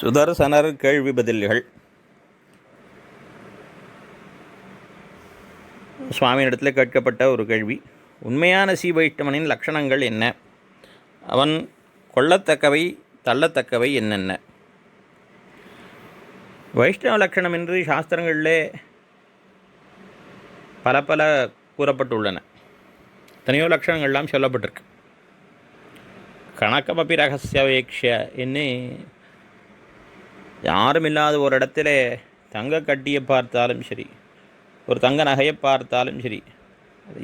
சுதர்சனர் கேள்வி பதில்கள். சுவாமியிடத்தில் கேட்கப்பட்ட ஒரு கேள்வி. உண்மையான சீவைஷ்ணவனின் லட்சணங்கள் என்ன? அவன் கொள்ளத்தக்கவை தள்ளத்தக்கவை என்னென்ன? வைஷ்ணவ லட்சணம் என்று சாஸ்திரங்களிலே பல பல கூறப்பட்டுள்ளன. எத்தனையோ லட்சணங்கள்லாம் சொல்லப்பட்டிருக்கு. கணக்கமப்பி ரகசியவேக்ஷ என்ன யாரும் இல்லாத ஒரு இடத்துல தங்க கட்டியை பார்த்தாலும் சரி ஒரு தங்க நகையை பார்த்தாலும் சரி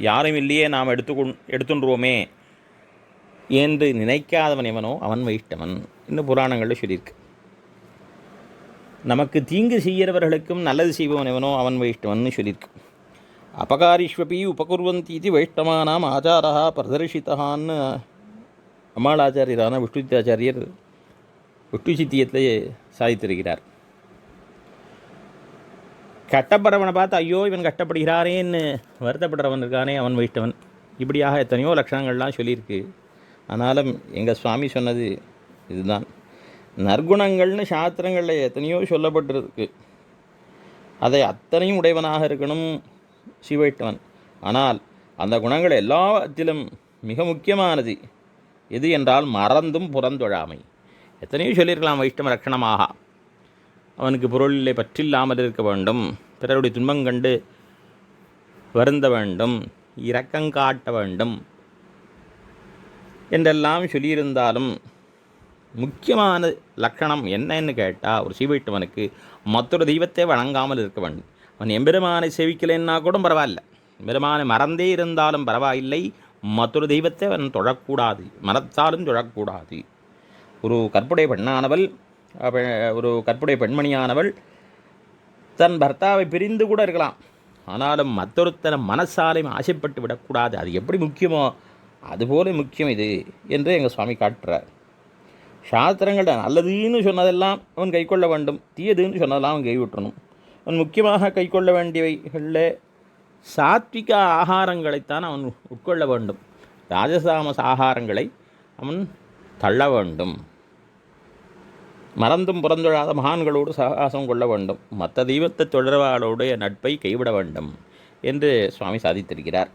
யாரும் இல்லையே நாம் எடுத்துக்கொண் எடுத்துன்றுவோமே என்று நினைக்காதவன் எவனோ அவன் வைஷ்டவன் இன்னும் புராணங்களில் சொல்லியிருக்கு. நமக்கு தீங்கு செய்கிறவர்களுக்கும் நல்லது செய்பவன் எவனோ அவன் வைஷ்டவன் சொல்லியிருக்கு. அபகாரிஷ்வபி உபகுர்வந்தி இது வைஷ்டமானாம் ஆச்சாரா பிரதர்ஷித்தான்னு அம்மாளாச்சாரியரான விஷ்ணுத்தாச்சாரியர் ஒட்டு சித்தியத்தில் சாதித்திருக்கிறார். கட்டப்படுறவனை பார்த்து ஐயோ இவன் கட்டப்படுகிறாரேன்னு வருத்தப்படுறவன் இருக்கானே அவன் வைஷ்ணவன் இப்படியாக எத்தனையோ லட்சணங்கள்லாம் சொல்லியிருக்கு. ஆனாலும் எங்கள் சுவாமி சொன்னது இதுதான். நற்குணங்கள்னு சாஸ்திரங்களில் எத்தனையோ சொல்லப்பட்டிருக்கு. அதை அத்தனையும் உடையவனாக இருக்கணும் சிவைட்டவன் ஆனால் அந்த குணங்கள் எல்லாத்திலும் மிக முக்கியமானது. எது என்றால் மறந்தும் புறந்தொழாமை. எத்தனையோ சொல்லியிருக்கலாம் வைஷ்ணவ ரக்ஷணமாக. அவனுக்கு பொருளிலே பற்றில்லாமல் இருக்க வேண்டும். பிறருடைய துன்பம் கண்டு வருந்த வேண்டும் இரக்கங்காட்ட வேண்டும் என்றெல்லாம் சொல்லியிருந்தாலும் முக்கியமான லக்ஷணம் என்னன்னு கேட்டால் ஒரு சீவைட்டவனுக்கு மற்றொரு தெய்வத்தை வணங்காமல் இருக்க வேண்டும். அவன் எம்பெருமானை சேவிக்கலைன்னா கூட பரவாயில்ல. எம்பெருமானை மறந்தே இருந்தாலும் பரவாயில்லை. மற்றொரு தெய்வத்தை அவன் தொழக்கூடாது மறத்தாலும் தொழக்கூடாது ஒரு கற்புடைய பெண்ணானவள் ஒரு கற்புடைய பெண்மணியானவள் தன் பர்த்தாவை பிரிந்து கூட இருக்கலாம். ஆனாலும் மற்றொருத்தனை மனசாலையும் ஆசைப்பட்டு விடக்கூடாது. அது எப்படி முக்கியமோ அதுபோல முக்கியம் இது என்று எங்கள் சுவாமி காட்டுறார். சாஸ்திரங்கள்ட நல்லதுன்னு சொன்னதெல்லாம் அவன் கைக்கொள்ள வேண்டும். தீயதுன்னு சொன்னதெல்லாம் அவன் கைவிட்டணும் அவன் முக்கியமாக கைக்கொள்ள வேண்டியவைகளில் சாத்விக ஆகாரங்களைத்தான் அவன் உட்கொள்ள வேண்டும். ராஜசாமச ஆகாரங்களை அவன் தள்ள வேண்டும். மறந்தும் புறந்தொழாத மகான்களோடு சகாசம் கொள்ள வேண்டும். மற்ற தெய்வத்தை தொடர்பாளோடைய நட்பை கைவிட வேண்டும் என்று சுவாமி சாதித்திருக்கிறார்.